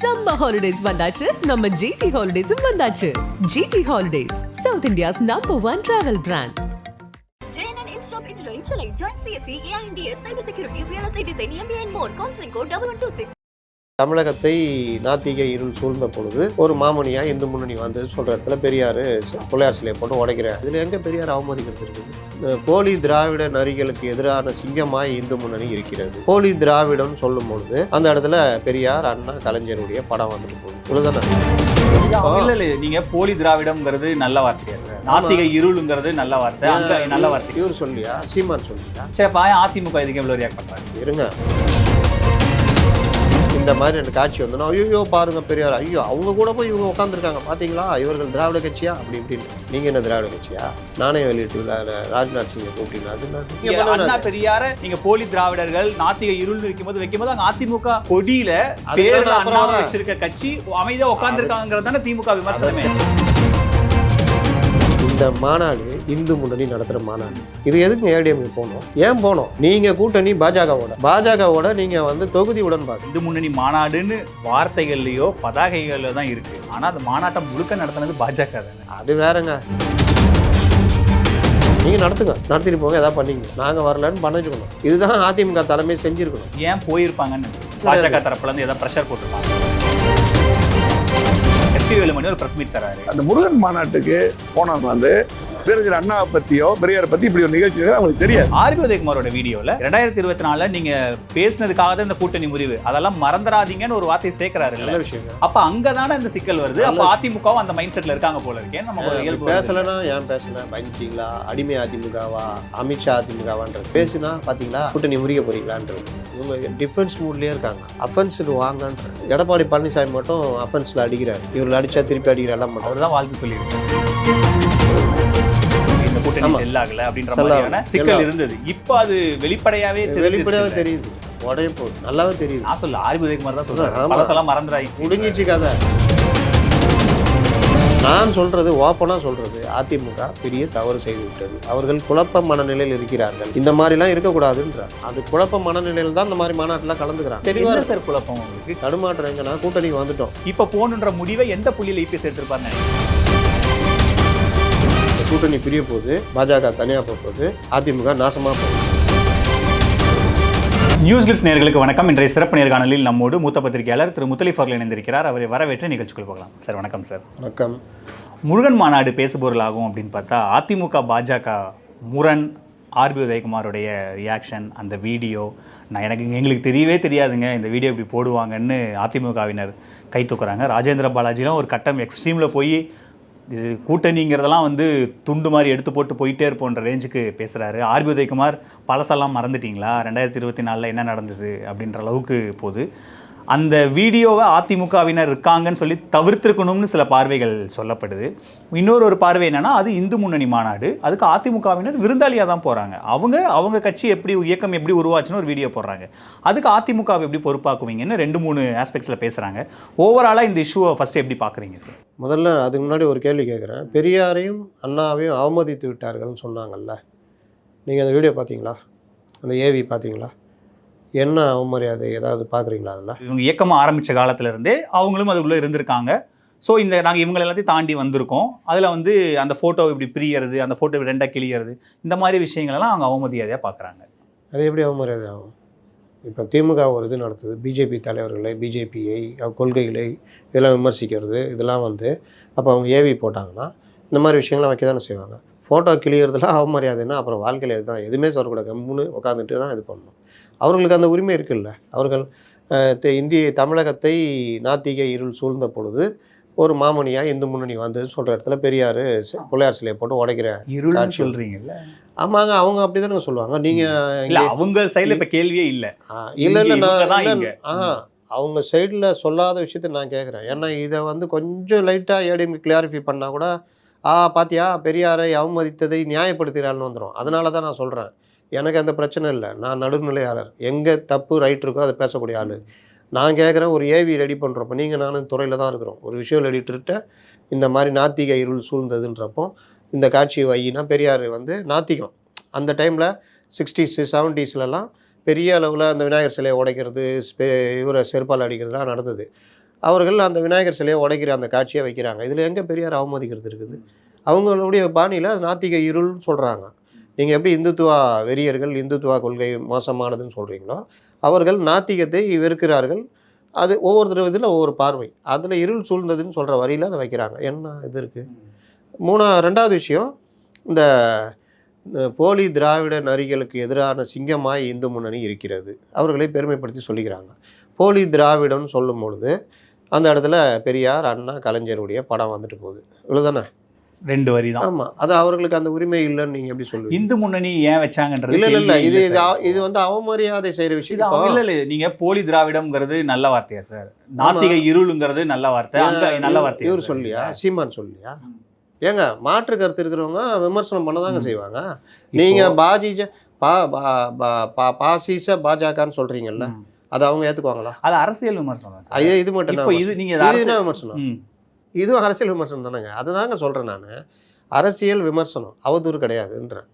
Summer holidays வந்தாச்சு நம்ம GT ஹாலிடேஸும் வந்தாச்சு GT holidays south India's number one travel brand JNN Institute of Engineering, Chennai. Join CSE, AINDS, Cyber Security, Real Estate Design, MBA and more. Counseling code 1126. தமிழகத்தை நாத்திக இருள் சூழ்ந்த பொழுது ஒரு மாமனியா இந்து முன்னணி வந்தது சொல்ற இடத்துல பெரியார் பிள்ளையார் சிலையை போட்டு உடைக்கிறார். இதுல எங்க பெரியார் அவமதிக்கிறது இருக்குது? போலி திராவிட நரிகளுக்கு எதிரான சிங்கமாய் இந்து முன்னணி இருக்கிறது. போலி திராவிடம் சொல்லும் பொழுது அந்த இடத்துல பெரியார் அண்ணா கலைஞருடைய படம் வந்துட்டு போகுது. நீங்க போலி திராவிடம்ங்கிறது நல்ல வார்த்தையா சார்? நாத்திக இருளுங்கிறது நல்ல வார்த்தை. நல்ல வார்த்தை. இவர் சொல்லியா? சீமான் சொல்லியா? சரி அதிமுக இதுக்கு எவ்வளவு ரியாக்ட் பண்றாங்க இருங்க. இந்த மாதிரி ரெண்டு காட்சி வந்தோன்னா ஐயோ பாருங்க பெரியார். ஐயோ அவங்க கூட போய் இவங்க உட்காந்துருக்காங்க பாத்தீங்களா? இவர்கள் திராவிட கட்சியா? அப்படி இப்படின்னு. நீங்க என்ன திராவிட கட்சியா? நானே வெளியிட்டு ராஜ்நாத் சிங்கை கூப்பிட்டீங்க அது என்ன? நீங்க நீங்க பண்ணது அண்ணா பெரியார நீங்க போலி திராவிடர்கள் நாத்திக இருள் வைக்கும்போது வைக்கும்போது அங்க அதிமுக கொடியில பேர்ல. வச்சிருக்க கட்சி அமைதியா உட்கார்ந்துருக்காங்கிறது தானே திமுக விமர்சனமே. இந்த மாநாடு இந்து முன்னணி நடத்துற மாநாடு. இது எதுக்கு ஏடிஎம் போகணும்? ஏன் போனோம் நீங்க கூட்டணி பாஜகவோட. பாஜகவோட நீங்க வந்து தொகுதி உடன்பாடு. இந்து முன்னணி மாநாடுன்னு வார்த்தைகள்லயோ பதாகைகள்ல தான் இருக்கு. ஆனா அந்த மாநாட்டை முழுக்க நடத்தினது பாஜக தானே. அது வேறங்க. நீங்க நடத்துங்க. நடத்திட்டு போங்க ஏதாவது பண்ணீங்க. நாங்க வரலன்னு பண்ணிச்சுக்கணும் இதுதான் அதிமுக தலைமை செஞ்சிருக்கணும். ஏன் போயிருப்பாங்கன்னு? பாஜக தரப்புல இருந்து ஏதாவது ப்ரெஷர் போட்டிருப்பாங்க. ஏழு மணி ஒரு பிரஸ் மீட் தராரு. அந்த முருகன் மாநாட்டுக்கு போனவங்க வந்து பேரறிஞர் அண்ணாவை பத்தியோ பெரியாரை பத்தி இப்படி ஒரு நிகழ்ச்சி இருக்கு, அவங்களுக்கு தெரியாது. ஆர்பி உதயகுமாரோட வீடியோல ரெண்டாயிரத்தி இருபத்தி நாலுல நீங்க பேசினதுக்காக தான் இந்த கூட்டணி முறிவு அதெல்லாம் மறந்துடாதீங்கன்னு ஒரு வார்த்தையை சேர்க்கிறாரு நல்ல விஷயங்க. அப்ப அங்கதானே இந்த சிக்கல் வருது. அப்ப அதிமுகவும் அந்த மைண்ட் செட்ல இருக்காங்க போல இருக்கேன் நம்ம. பேசலன்னா ஏன் பேசல? பயந்துட்டீங்களா? அடிமை அதிமுகவா? அமித்ஷா அதிமுகவான்றது. பேசுனா பாத்தீங்களா கூட்டணி முறிக்க போறீங்களான்றது. இவங்க டிஃபென்ஸ் மூட்லயே இருக்காங்க. அஃபென்ஸுக்கு வாங்கன்ற எடப்பாடி பழனிசாமி மட்டும் அஃபென்ஸ்ல அடிக்கிறாரு. இவர்கள் அடிச்சா திருப்பி அடிக்கிற எல்லாம் பண்றாரு அவர்தான் வாழ்த்து சொல்லியிருக்காரு. கூட்டணி. செல்லாகல அப்படின்ற. மாதிரியான சிக்கல். இருந்தது. இப்ப அது வெளிப்படையாவே வெளிப்படையாவே. தெரியுது. உடைய போகுது நல்லாவே தெரியுது. நான் சொல்ல ஆர்பி உதயகுமார் தான் சொல்றேன். பழசெல்லாம் மறந்துடாய் முடிஞ்சிச்சு கதை. நான் சொல்றது ஓப்பனா சொல்றது அதிமுக பெரிய தவறு செய்து விட்டது. அவர்கள் குழப்ப மனநிலையில் இருக்கிறார்கள். இந்த மாதிரிலாம் இருக்கக்கூடாதுன்றார். அது குழப்ப மனநிலையில் தான் இந்த மாதிரி மாநாட்டில் கலந்துக்கிறாங்க. தெளிவா சார் குழப்பம் உங்களுக்கு? தடுமாற்றம் எங்கன்னா கூட்டணிக்கு வந்துட்டோம். இப்ப போகணுன்ற முடிவை எந்த புள்ளியில எடுத்திருப்பாருன்னு இந்த கூட்டணி பிரிய போகுது பாஜக தனியாக போக போகுது அதிமுக நாசமா போகுது. நியூஸ் கிட்ஸ் நேர்களுக்கு வணக்கம். இன்றைய சிறப்பு நேர்காணலில் நம்மோடு மூத்த பத்திரிகையாளர் திரு முத்தலிஃப் அவர்கள் இணைந்திருக்கிறார். அவரை வரவேற்று நிகழ்ச்சிக்குள் போகலாம். சார் வணக்கம் சார். வணக்கம். முருகன் மாநாடு பேசுபொருளாகும் அப்படின்னு பார்த்தா அதிமுக பாஜக முரண் ஆர்பி உதயகுமாருடைய ரியாக்ஷன் அந்த வீடியோ நான் எனக்கு எங்களுக்கு தெரியவே தெரியாதுங்க. இந்த வீடியோ இப்படி போடுவாங்கன்னு அதிமுகவினர் கை தூக்குறாங்க. ராஜேந்திர பாலாஜிலாம் ஒரு கட்டம் எக்ஸ்ட்ரீமில் போய் இது கூட்டணிங்கிறதெல்லாம் வந்து துண்டு மாதிரி எடுத்து போட்டு போயிட்டே இருப்போன்ற ரேஞ்சுக்கு பேசுகிறாரு ஆர்பி உதயகுமார் பழசெல்லாம் மறந்துட்டீங்களா? ரெண்டாயிரத்தி இருபத்தி நாலில் என்ன நடந்தது அப்படின்ற அளவுக்கு போகுது. அந்த வீடியோவை அதிமுகவினர் இருக்காங்கன்னு சொல்லி தவிர்த்திருக்கணும்னு சில பார்வைகள் சொல்லப்படுது. இன்னொரு ஒரு பார்வை என்னன்னா அது இந்து முன்னணி மாநாடு. அதுக்கு அதிமுகவினர் விருந்தாளியாக தான் போகிறாங்க அவங்க அவங்க கட்சி எப்படி இயக்கம் எப்படி உருவாச்சுன்னு ஒரு வீடியோ போடுறாங்க. அதுக்கு அதிமுகவை எப்படி பொறுப்பாக்குவீங்கன்னு ரெண்டு மூணு ஆஸ்பெக்ட்ஸில் பேசுகிறாங்க ஓவராலாக இந்த இஷ்யூவை ஃபஸ்ட்டு எப்படி பார்க்குறீங்க சார் முதல்ல அதுக்கு முன்னாடி ஒரு கேள்வி கேட்குறேன் பெரியாரையும் அண்ணாவையும் அவமதித்து விட்டார்கள்னு சொன்னாங்கல்ல. நீங்கள் அந்த வீடியோ பார்த்தீங்களா அந்த ஏவி பார்த்தீங்களா என்ன அவமரியாதை ஏதாவது பார்க்குறீங்களா அதில்? இவங்க இயக்கமாக ஆரம்பித்த காலத்துல இருந்தே அவங்களும் அதுக்குள்ளே இருந்திருக்காங்க. ஸோ இந்த நாங்கள் இவங்க எல்லாத்தையும் தாண்டி வந்திருக்கோம். அதில் வந்து அந்த ஃபோட்டோ இப்படி பிரியறது அந்த ஃபோட்டோ ரெண்டாக கிளியறது இந்த மாதிரி விஷயங்களெல்லாம் அவங்க அவமதியாதையாக பார்க்குறாங்க அது எப்படி அவமரியாதை ஆகும்? இப்போ திமுக ஒரு இது நடத்துது. பிஜேபி தலைவர்களை பிஜேபியை கொள்கைகளை இதெல்லாம் விமர்சிக்கிறது இதெல்லாம் வந்து அப்போ அவங்க ஏவி போட்டாங்கன்னா இந்த மாதிரி விஷயங்கள்லாம் வைக்க தானே செய்வாங்க. ஃபோட்டோ கிளியறதுலாம் அவமரியாதைன்னா அப்புறம் வாழ்க்கையில் இதுதான் எதுவுமே சொல்லக்கூடாது. கம்முன்னு உட்காந்துட்டு தான் இது பண்ணணும். அவர்களுக்கு அந்த உரிமை இருக்குல்ல. அவர்கள் இந்திய தமிழகத்தை நாத்திக இருள் சூழ்ந்த பொழுது ஒரு மாமனியா இந்து முன்னணி வந்தது சொல்கிற இடத்துல பெரியார் பிள்ளையார் சிலையை போட்டு உடைக்கிற காட்சி. சொல்கிறீங்கல்ல ஆமாங்க அவங்க அப்படி தானே சொல்லுவாங்க நீங்கள் அவங்க சைடுல இப்ப கேள்வியே இல்ல. இல்லை இல்லை நான் ஆ அவங்க சைடில் சொல்லாத விஷயத்த நான் கேட்குறேன் ஏன்னா இதை வந்து கொஞ்சம் லைட்டாக ஏடிஎம் கிளாரிஃபை பண்ணால் கூட ஆ பாத்தியா பெரியாரை அவமதித்ததை நியாயப்படுத்துகிறாள்னு வந்துடும் அதனால தான் நான் சொல்கிறேன் எனக்கு அந்த பிரச்சனை இல்லை. நான் நடுநிலையாளர். எங்கே தப்பு ரைட் இருக்கோ அதை பேசக்கூடிய ஆள். நான் கேட்குறேன் ஒரு ஏவி ரெடி பண்ணுறப்போ நீங்கள் நானும் துறையில் தான் இருக்கிறோம். ஒரு விஷுவல் எடிட்டர்கிட்ட இந்த மாதிரி நாத்திக இருள் சூழ்ந்ததுன்றப்போ இந்த காட்சி வையினா பெரியார் வந்து நாத்திகம். அந்த டைமில் சிக்ஸ்டீஸு செவன்ட்டீஸ்லலாம் பெரிய அளவில் அந்த விநாயகர் சிலையை உடைக்கிறது இவரை செருப்பால் அடிக்கிறதுலாம் நடந்தது. அவர்கள் அந்த விநாயகர் சிலையை உடைக்கிற அந்த காட்சியை வைக்கிறாங்க. இதில் எங்கே பெரியார் அவமதிக்கிறது இருக்குது? அவங்களுடைய பாணியில் நாத்திக இருள்னு சொல்கிறாங்க நீங்கள் எப்படி இந்துத்துவா வெறியர்கள் இந்துத்துவா கொள்கை மோசமானதுன்னு சொல்கிறீங்களோ அவர்கள் நாத்திகத்தை வெறுக்கிறார்கள். அது ஒவ்வொருத்தர் இதில் ஒவ்வொரு பார்வை. அதில் இருள் சூழ்ந்ததுன்னு சொல்கிற வரியில் அதை வைக்கிறாங்க. என்ன இது இருக்குது மூணா ரெண்டாவது விஷயம் இந்த இந்த போலி திராவிட நரிகளுக்கு எதிரான சிங்கமாய் இந்து முன்னணி இருக்கிறது. அவர்களை பெருமைப்படுத்தி சொல்லிக்கிறாங்க. போலி திராவிடம்னு சொல்லும் பொழுது அந்த இடத்துல பெரியார் அண்ணா கலைஞருடைய படம் வந்துட்டு போகுது. இவ்வளோதானே ரெண்டு வரி தான். ஆமாம் அது அவர்களுக்கு அந்த உரிமை இல்லைன்னு நீங்கள் எப்படி சொல்லுவீங்க? இந்து முன்னணி ஏன் வச்சாங்கன்றது இல்லை இல்லை இது இது இது வந்து அவமரியாதை செய்கிற இது விஷயம் இல்ல இல்ல. நீங்க போலி திராவிடம்ங்கிறது நல்ல வார்த்தையா சார்? நாத்திக இருளுங்கிறது நல்ல வார்த்தை. ஏன் நல்ல வார்த்தை இவர் சொல்லியா? சீமான் சொல்லியா. ஏங்க மாற்று கருத்து இருக்கிறவங்க விமர்சனம் பண்ணதாங்க. செய்வாங்க. நீங்க பாஜிஜ பா பா- பாசிச பாஜகன்னு சொல்றீங்கல்ல அதை அவங்க ஏத்துக்குவாங்களா? அது அரசியல் விமர்சனம் ஐயா இது மட்டும் இது நீங்க இது அரசியல்- என்ன விமர்சனம். இதுவும் அரசியல் விமர்சனம் தானேங்க. அதுதாங்க சொல்றேன் நான். அரசியல் விமர்சனம் அவதூறு கிடையாதுன்றேன்.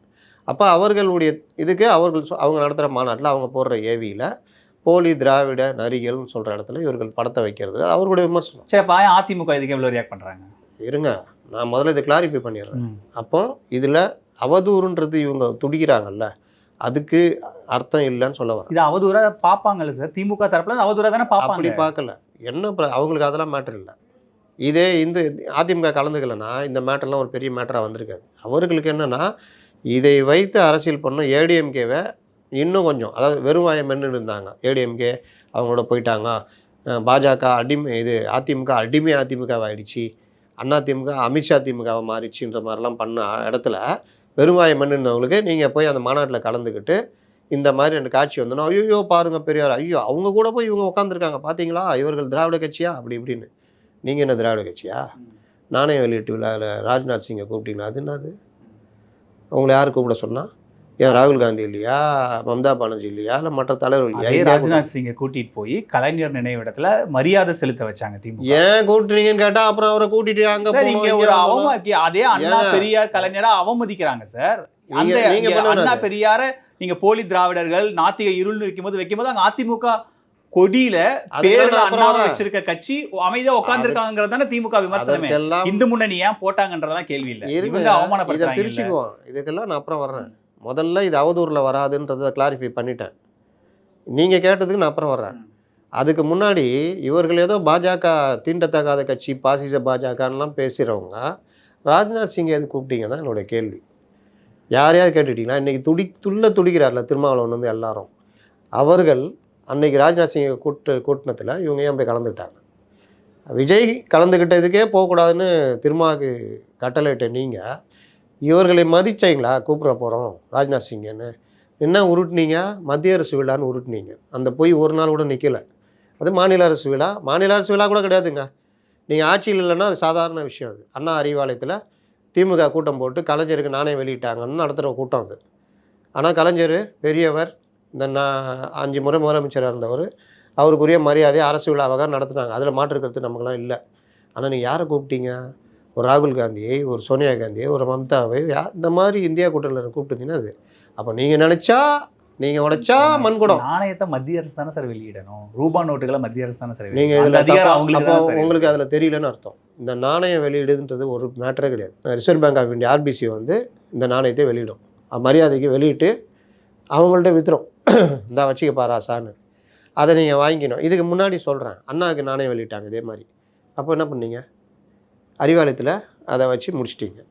அப்போ அவர்களுடைய இதுக்கு அவர்கள் அவங்க நடத்துகிற மாநாட்டில் அவங்க போடுற ஏவியில் போலி திராவிட நரிகள்னு சொல்கிற இடத்துல இவர்கள் படத்தை வைக்கிறது. அவர்களுடைய விமர்சனம். சரி ஏன் அதிமுக இதுக்கு எவ்வளவு ரியாக்ட் பண்றாங்க? இருங்க. நான் முதல்ல இதை கிளாரிஃபை பண்ணிடுறேன். அப்போ இதில் அவதூறுன்றது இவங்க துடிக்கிறாங்கல்ல அதுக்கு அர்த்தம் இல்லைன்னு சொல்ல வரேன். இது அவதூறா பாப்பாங்கல்ல சார். திமுக தரப்புல இருந்து அவதூறா தானே அப்படி பாப்பாங்க. பார்க்கல. என்ன அவங்களுக்கு அதெல்லாம் மேட்டர் இல்லை. இதே இந்த அதிமுக கலந்துக்கலைன்னா இந்த மேட்டர்லாம் ஒரு பெரிய மேட்டராக வந்திருக்காது. அவர்களுக்கு என்னென்னா இதை வைத்து அரசியல் பண்ண ஏடிஎம்கேவை இன்னும் கொஞ்சம் அதாவது வெறுவாயம் வாயை மென்னு இருந்தாங்க. ஏடிஎம்கே அவங்களோட போயிட்டாங்க. பாஜக அடிமை இது அதிமுக அடிமை அதிமுகவாயிடுச்சு அதிமுக அமித்ஷா திமுகவை மாறிடுச்சுன்ற மாதிரிலாம் பண்ண இடத்துல வெறுவாயை மண்ணுனவங்களுக்கு நீங்கள் போய் அந்த மாநாட்டில் கலந்துக்கிட்டு இந்த மாதிரி ரெண்டு காட்சி வந்தோன்னா ஐயோ பாருங்கள் பெரியார். ஐயோ அவங்க கூட போய் இவங்க உட்காந்துருக்காங்க பார்த்தீங்களா இவர்கள் திராவிட கட்சியா? அப்படி இப்படின்னு. நீங்கள் என்ன திராவிட கட்சியா? நாணய வெளியீட்டு விழாவில் ராஜ்நாத் சிங்கை கூப்பிட்டீங்களா? அது என்னது? உங்களை யார் கூப்பிட சொன்னா? ஏன் ராகுல் காந்தி இல்லையா? மம்தா பானர்ஜி இல்லையா? இல்லை மற்ற தலைவர் இல்லையா? ராஜ்நாத் சிங்கை கூட்டிட்டு போய் கலைஞர் நினைவிடத்துல மரியாதை செலுத்த வச்சாங்க திமுக. ஏன் கூப்பிட்டுறீங்கன்னு கேட்டா அப்புறம் அவரை கூட்டிட்டு அங்க ஒரு. அவமதி அதே அண்ணா? பெரியார் கலைஞரா அவமதிக்கிறாங்க சார். அந்த அண்ணா. பெரியார நீங்க போலி திராவிடர்கள் நாத்திக இருள்னு வைக்கும்போது வைக்கும்போது அங்க அதிமுக கொடியில பேர்ல அண்ணாவை. வச்சிருக்க கட்சி அமைதியா உட்கார்ந்துருக்காங்கிறது தானே திமுக விமர்சனமே. இந்து முன்னணி ஏன் போட்டாங்கன்றதெல்லாம் கேள்வி இல்ல. இவங்க இல்ல. பிரிச்சுக்குவோம். இதுக்கெல்லாம் நான் அப்புறம் வர்றேன். முதல்ல இது அவதூறுல வராதுன்றதை கிளாரிஃபை பண்ணிட்டேன். நீங்க கேட்டதுக்கு நான் அப்புறம் வர்றேன். அதுக்கு முன்னாடி இவர்கள் ஏதோ பாஜக தீண்டத்தகாத கட்சி பாசிச பாஜகன்னுலாம் பேசுகிறவங்க ராஜ்நாத் சிங் எது கூப்பிட்டீங்க தான் என்னோட கேள்வி. யார் யார் கேட்டுட்டீங்கன்னா இன்னைக்கு துடி துள்ள துடிக்கிறார்ல திருமாவளவன் வந்து எல்லாரும். அவர்கள் அன்னைக்கு ராஜ்நாத் சிங்கை கூட்டு கூட்டினத்தில் இவங்க ஏன் போய் கலந்துக்கிட்டாங்க? விஜய் கலந்துக்கிட்டதுக்கே போகக்கூடாதுன்னு திருமாவுக்கு கட்டளையிட்ட நீங்கள் இவர்களை மதிச்சீங்களா? கூப்பிட போகிறோம் ராஜ்நாத் சிங்கன்னு. என்ன உருட்டுனீங்க? மத்திய அரசு விழான்னு உருட்டுனீங்க. அந்த போய் ஒரு நாள் கூட நிற்கல அது மாநில அரசு விழா. மாநில அரசு விழா கூட கிடையாதுங்க. நீங்கள் ஆட்சியில் இல்லைன்னா அது சாதாரண விஷயம் அது. அண்ணா அறிவாலயத்தில் திமுக கூட்டம் போட்டு கலைஞருக்கு நாணயம் வெளியிட்டாங்கன்னு நடத்துகிற கூட்டம் அது. ஆனால் கலைஞர் பெரியவர் இந்த நான் அஞ்சு முறை முதலமைச்சராக இருந்தவர் அவருக்குரிய மரியாதையை அரசு விழாவாக நடத்துனாங்க. அதில் மாற்றுக்கிறது நமக்கெல்லாம் இல்லை. ஆனால் நீங்கள் யாரை கூப்பிட்டீங்க? ஒரு ராகுல் காந்தியை ஒரு சோனியா காந்தியை ஒரு மம்தாவை இந்த மாதிரி இந்தியா கூட்டணியில் கூப்பிட்டுருந்தீங்கன்னா அது. அப்போ நீங்கள் நினச்சா நீங்கள் உடைச்சா மண்குடம் நாணயத்தை மத்திய அரசு தானே சார் வெளியிடணும்? ரூபா நோட்டுகளை மத்திய அரசு தானே சார் நீங்கள் இதில் அப்போ உங்களுக்கு அதில் தெரியலன்னு அர்த்தம். இந்த நாணயம் வெளியிடுதுன்றது ஒரு மேட்டரே கிடையாது. Reserve bank of India RBC வந்து இந்த நாணயத்தை வெளியிடும். மரியாதைக்கு வெளியிட்டு அவங்கள்ட்ட வித்துரும். இந்த வச்சுக்க பாராசான்னு அதை நீங்கள் வாங்கிக்கணும். இதுக்கு முன்னாடி சொல்கிறேன் அண்ணாவுக்கு நாணயம் வெளியிட்டாங்க இதே மாதிரி. அப்போ என்ன பண்ணீங்க? அறிவாலயத்தில் அதை வச்சு முடிச்சிட்டிங்க.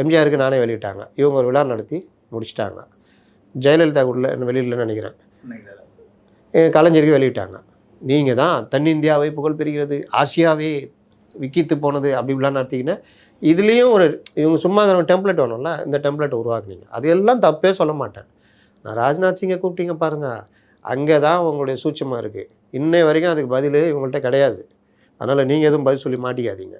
எம்ஜிஆருக்கு நாணயம் வெளியிட்டாங்க. இவங்க ஒரு விழா நடத்தி முடிச்சிட்டாங்க. ஜெயலலிதா உள்ள வெளியிடலன்னு நினைக்கிறேன். கலைஞருக்கு வெளியிட்டாங்க. நீங்கள் தான் தென்னிந்தியாவை புகழ் பெறுகிறது. ஆசியாவே விக்கித்து போனது அப்படி இப்படிலாம் நடத்திங்கன்னா இதுலேயும் ஒரு இவங்க சும்மா டெம்ப்ளெட் வேணும்ல இந்த டெம்ப்ளெட் உருவாக்குனீங்க. அது எல்லாம் தப்பே சொல்ல மாட்டேன். நான் ராஜ்நாத் சிங்கை கூப்பிட்டீங்க பாருங்கள் அங்கே தான் உங்களுடைய சூட்சமாக இருக்குது இன்னை வரைக்கும் அதுக்கு பதில் இவங்கள்ட்ட கிடையாது. அதனால் நீங்கள் எதுவும் பதில் சொல்லி மாட்டிக்காதீங்க.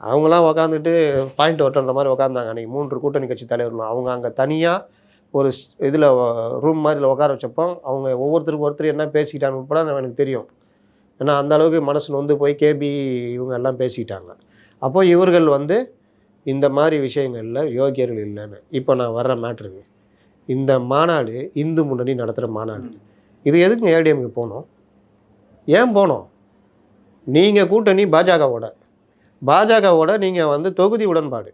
அவங்களாம் உக்காந்துட்டு பாயிண்ட் ஒட்டுற மாதிரி உக்காந்தாங்க. அன்றைக்கி மூன்று கூட்டணி கட்சி தலைவர்களும் அவங்க அங்கே தனியாக ஒரு இதில் ரூம் மாதிரி உட்கார வச்சப்போ அவங்க ஒவ்வொருத்தருக்கு ஒருத்தர் என்ன பேசிக்கிட்டாங்க உட்பட நான் எனக்கு தெரியும். ஏன்னா அந்த அளவுக்கு மனசு நொந்து போய் கேபி இவங்க எல்லாம் பேசிக்கிட்டாங்க அப்போது இவர்கள் வந்து இந்த மாதிரி விஷயங்களில் யோகியர்கள் இல்லைன்னு இப்போ நான் வர்ற மேட்ருக்கு இந்த மாநாடு இந்து முன்னணி நடத்துகிற மாநாடு. இது எதுக்கு ஏடிஎம்க்கு போனோம் ஏன் போனோம் நீங்கள் கூட்டணி பாஜகவோட. பாஜகவோட நீங்கள் வந்து தொகுதி உடன்பாடு.